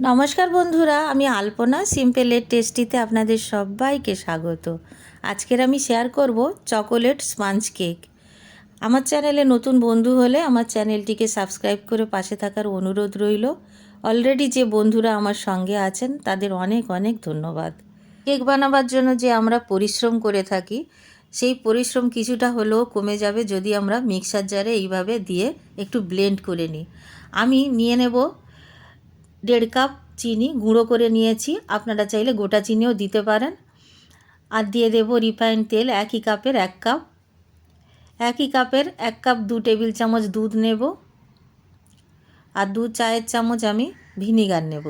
নমস্কার বন্ধুরা, আমি আলপনা সিম্পলের টেস্টিতে আপনাদের সবাইকে স্বাগত। আজকের আমি শেয়ার করব চকোলেট স্পঞ্জ কেক আমার চ্যানেলে নতুন বন্ধু হলে আমার চ্যানেলটিকে সাবস্ক্রাইব করে পাশে থাকার অনুরোধ রইল। অলরেডি যে বন্ধুরা আমার সঙ্গে আছেন, তাদের অনেক অনেক ধন্যবাদ। কেক বানাবার জন্য যে আমরা পরিশ্রম করে থাকি, সেই পরিশ্রম কিছুটা হলেও কমে যাবে যদি আমরা মিক্সার জারে এইভাবে দিয়ে একটু ব্লেন্ড করে নিই। আমি নিয়ে নেব দেড় কাপ চিনি গুঁড়ো করে নিয়েছি। আপনারা চাইলে গোটা চিনিও দিতে পারেন। আর দিয়ে দেব রিফাইন তেল একই কাপের এক কাপ। একই কাপের এক কাপ দু টেবিল চামচ দুধ নেব। আর দু চায়ের চামচ আমি ভিনিগার নেব।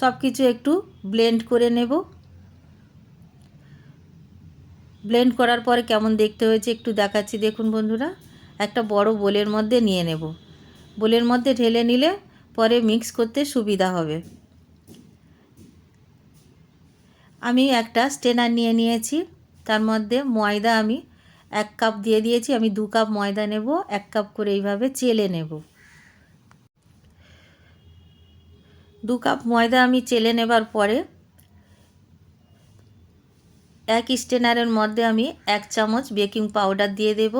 সব কিছু একটু ব্লেন্ড করে নেব। ব্লেন্ড করার পরে কেমন দেখতে হয়েছে একটু দেখাচ্ছি। দেখুন বন্ধুরা। একটা বড় বোলের মধ্যে নিয়ে নেব। বোলের মধ্যে ঢেলে নিলে পরে মিক্স করতে সুবিধা হবে। আমি একটা স্টেনার নিয়ে নিয়েছি। তার মধ্যে ময়দা আমি এক কাপ দিয়ে দিয়েছি। আমি দু কাপ ময়দা নেব, এক কাপ করে এইভাবে চেলে নেব। দু কাপ ময়দা আমি চেলে নেবার পরে এক স্টেনারের মধ্যে আমি এক চামচ বেকিং পাউডার দিয়ে দেব।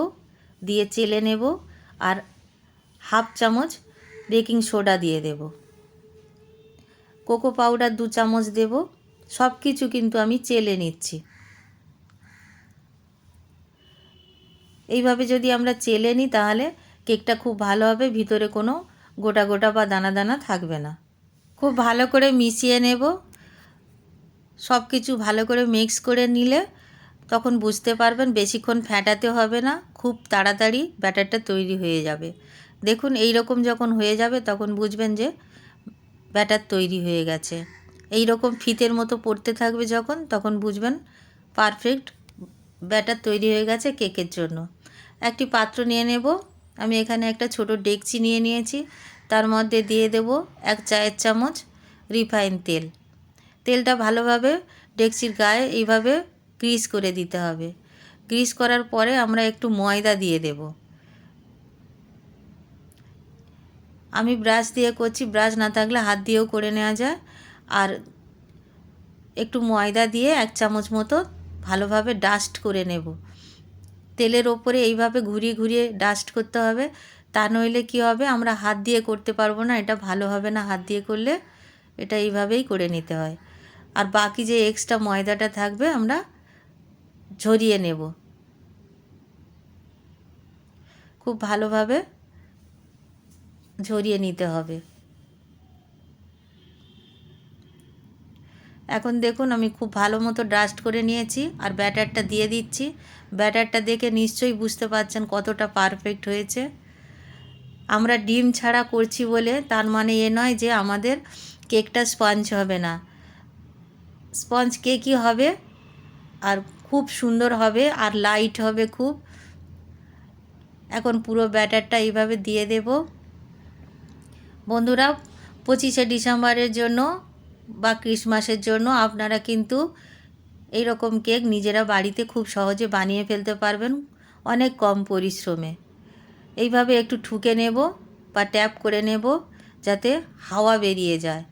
দিয়ে চেলে নেব আর হাফ চামচ বেকিং সোডা দিয়ে দেব। কোকো পাউডার দু চামচ দেব। সব কিছু কিন্তু আমি চেলে নিচ্ছি। এইভাবে যদি আমরা চেলে নিই তাহলে কেকটা খুব ভালো হবে, ভিতরে কোনো গোটা গোটা বা দানা দানা থাকবে না। খুব ভালো করে মিশিয়ে নেব। সব কিছু ভালো করে মিক্স করে নিলে তখন বুঝতে পারবেন বেশিক্ষণ ফ্যাটাতে হবে না, খুব তাড়াতাড়ি ব্যাটারটা তৈরি হয়ে যাবে। দেখুন এই রকম যখন হয়ে যাবে তখন বুঝবেন যে ব্যাটার তৈরি হয়ে গেছে। এই রকম ফিতের মতো পড়তে থাকবে যখন, তখন বুঝবেন পারফেক্ট ব্যাটার তৈরি হয়ে গেছে কেকের জন্য। একটি পাত্র নিয়ে নেব। আমি এখানে একটা ছোট ডেকচি নিয়ে নিয়েছি। তার মধ্যে দিয়ে দেব এক চায়ের চামচ রিফাইন তেল। তেলটা ভালোভাবে ডেকচির গায়ে এইভাবে গ্রিস করে দিতে হবে। গ্রিস করার পরে আমরা একটু ময়দা দিয়ে দেব। আমি ব্রাশ দিয়ে করছি, ব্রাশ না থাকলে হাত দিয়েও করে নেওয়া যায়। আর একটু ময়দা দিয়ে এক চামচ মতো ভালোভাবে ডাস্ট করে নেব। তেলের ওপরে এইভাবে ঘুরিয়ে ঘুরিয়ে ডাস্ট করতে হবে। তা নইলে কী হবে? আমরা হাত দিয়ে করতে পারব না, এটা ভালো হবে না হাত দিয়ে করলে। এটা এইভাবেই করে নিতে হয়। আর বাকি যে এক্সট্রা ময়দাটা থাকবে আমরা ঝরিয়ে নেব। খুব ভালোভাবে ঝরিয়ে নিতে হবে। এখন দেখুন, আমি খুব ভালো মতো ডাস্ট করে নিয়েছি আর ব্যাটারটা দিয়ে দিচ্ছি। ব্যাটারটা দেখে নিশ্চয়ই বুঝতে পারছেন কতটা পারফেক্ট হয়েছে। আমরা ডিম ছাড়া করছি বলে তার মানে এ নয় যে আমাদের কেকটা স্পঞ্জ হবে না। স্পঞ্জ কেকই হবে আর খুব সুন্দর হবে আর লাইট হবে খুব। এখন পুরো ব্যাটারটা এইভাবে দিয়ে দেব। বন্ধুরা, পঁচিশে ডিসেম্বরের জন্য বা ক্রিসমাসের জন্য আপনারা কিন্তু এই রকম কেক নিজেরা বাড়িতে খুব সহজে বানিয়ে ফেলতে পারবেন, অনেক কম পরিশ্রমে। এইভাবে একটু ঠুকে নেব বা ট্যাপ করে নেব যাতে হাওয়া বেরিয়ে যায়।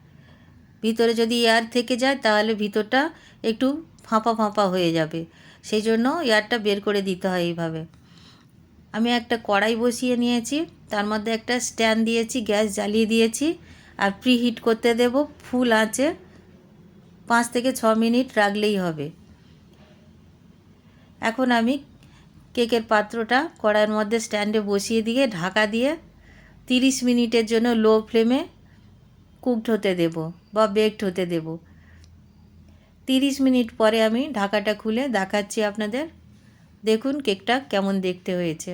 ভিতরে যদি এয়ার থেকে যায় তাহলে ভিতরটা একটু ফাঁপা ফাঁপা হয়ে যাবে। সেই জন্য এয়ারটা বের করে দিতে হয় এইভাবে। আমি একটা কড়াই বসিয়ে নিয়েছি, তার মধ্যে একটা স্ট্যান্ড দিয়েছি, গ্যাস জ্বালিয়ে দিয়েছি, আর প্রি হিট করতে দেব ফুল আঁচে পাঁচ থেকে ছ মিনিট রাখলেই হবে। এখন আমি কেকের পাত্রটা কড়াইয়ের মধ্যে স্ট্যান্ডে বসিয়ে দিয়ে ঢাকা দিয়ে তিরিশ মিনিটের জন্য লো ফ্লেমে কুকড হতে দেব বা বেকড হতে দেব। তিরিশ মিনিট পরে আমি ঢাকাটা খুলে দেখাচ্ছি আপনাদের। দেখুন কেকটা কেমন দেখতে হয়েছে।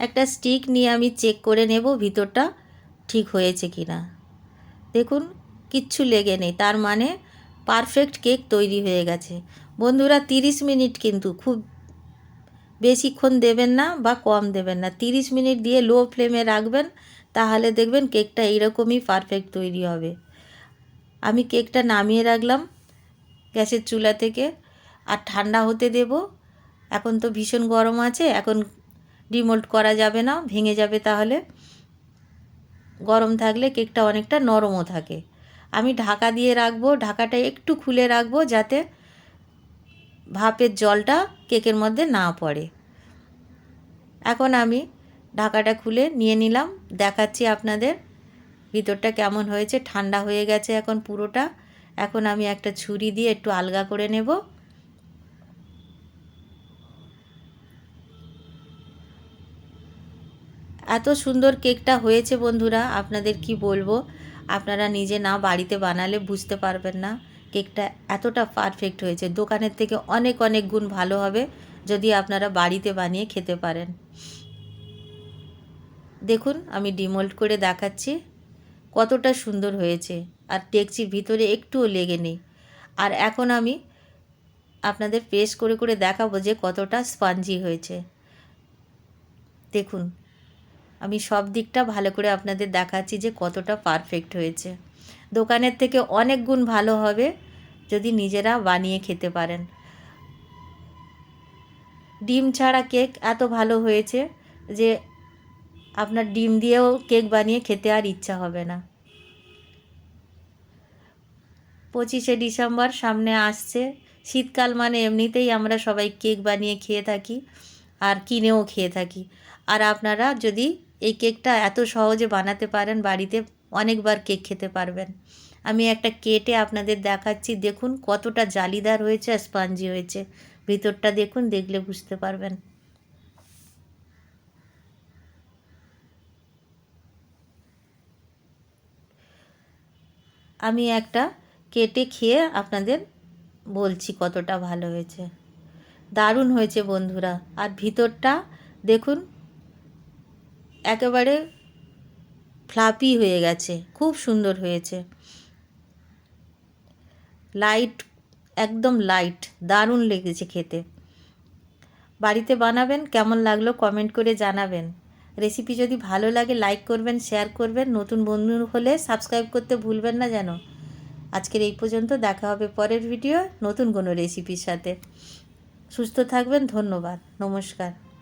একটা স্টিক নিয়ে আমি চেক করে নেব ভিতরটা ঠিক হয়েছে কি না দেখুন, কিচ্ছু লেগে নেই। তার মানে পারফেক্ট কেক তৈরি হয়ে গেছে। বন্ধুরা, তিরিশ মিনিট কিন্তু খুব বেশিক্ষণ দেবেন না বা কম দেবেন না। তিরিশ মিনিট দিয়ে লো ফ্লেমে রাখবেন, তাহলে দেখবেন কেকটা এইরকমই পারফেক্ট তৈরি হবে। আমি কেকটা নামিয়ে রাখলাম। গ্যাসের চুলা থেকে আর ঠান্ডা হতে দেব। এখন তো ভীষণ গরম আছে, এখন ডিমোল্ড করা যাবে না, ভেঙে যাবে তাহলে। গরম থাকলে কেকটা অনেকটা নরমও থাকে। আমি ঢাকা দিয়ে রাখব, ঢাকাটা একটু খুলে রাখব যাতে ভাপের জলটা কেকের মধ্যে না পড়ে। এখন আমি ঢাকাটা খুলে নিয়ে নিলাম, দেখাচ্ছি আপনাদের ভিতরটা কেমন হয়েছে, ঠান্ডা হয়ে গেছে এখন পুরোটা। এখন আমি একটা ছুরি দিয়ে একটু আলগা করে নেব। এত সুন্দর কেকটা হয়েছে বন্ধুরা, আপনাদের কি বলব? আপনারা নিজে না বাড়িতে বানালে বুঝতে পারবেন না। কেকটা এতটা পারফেক্ট হয়েছে। দোকানের থেকে অনেক অনেক গুণ ভালো হবে যদি আপনারা বাড়িতে বানিয়ে খেতে পারেন। দেখুন, আমি ডিমোল্ড করে দেখাচ্ছি। কতটা সুন্দর হয়েছে। আর টেকচির ভিতরে একটুও লেগে নেই। আর এখন আমি আপনাদের পেস্ট করে করে দেখাবো যে কতটা স্পঞ্জি হয়েছে। দেখুন, আমি সব দিকটা ভালো করে আপনাদের দেখাচ্ছি যে কতটা পারফেক্ট হয়েছে। দোকানের থেকে অনেক গুণ ভালো হবে যদি নিজেরা বানিয়ে খেতে পারেন। ডিম ছাড়া কেক এত ভালো হয়েছে যে আপনার ডিম দিয়েও কেক বানিয়ে খেতে আর ইচ্ছা হবে না। পঁচিশে ডিসেম্বর সামনে আসছে। শীতকাল মানে এমনিতেই আমরা সবাই কেক বানিয়ে খেয়ে থাকি আর কিনেও খেয়ে থাকি। আর আপনারা যদি এই কেকটা এত সহজে বানাতে পারেন, বাড়িতে অনেকবার কেক খেতে পারবেন। আমি একটা কেটে আপনাদের দেখাচ্ছি। দেখুন কতটা জালিদার হয়েছে আর স্পঞ্জি হয়েছে। ভিতরটা দেখুন, দেখলে বুঝতে পারবেন। আমি একটা কেটে খেয়ে আপনাদের বলছি কতটা ভালো হয়েছে। দারুণ হয়েছে বন্ধুরা। আর ভিতরটা দেখুন, একেবারে ফ্লাপি হয়ে গেছে। খুব সুন্দর হয়েছে। লাইট, একদম লাইট। দারুণ লেগেছে খেতে। বাড়িতে বানাবেন, কেমন লাগল কমেন্ট করে জানাবেন। রেসিপি যদি ভালো লাগে লাইক করবেন শেয়ার করবেন। নতুন বন্ধু হলে সাবস্ক্রাইব করতে ভুলবেন না যেন। আজকের এই পর্যন্ত দেখা হবে পরের ভিডিও নতুন কোনো রেসিপির সাথে। সুস্থ থাকবেন, ধন্যবাদ। নমস্কার।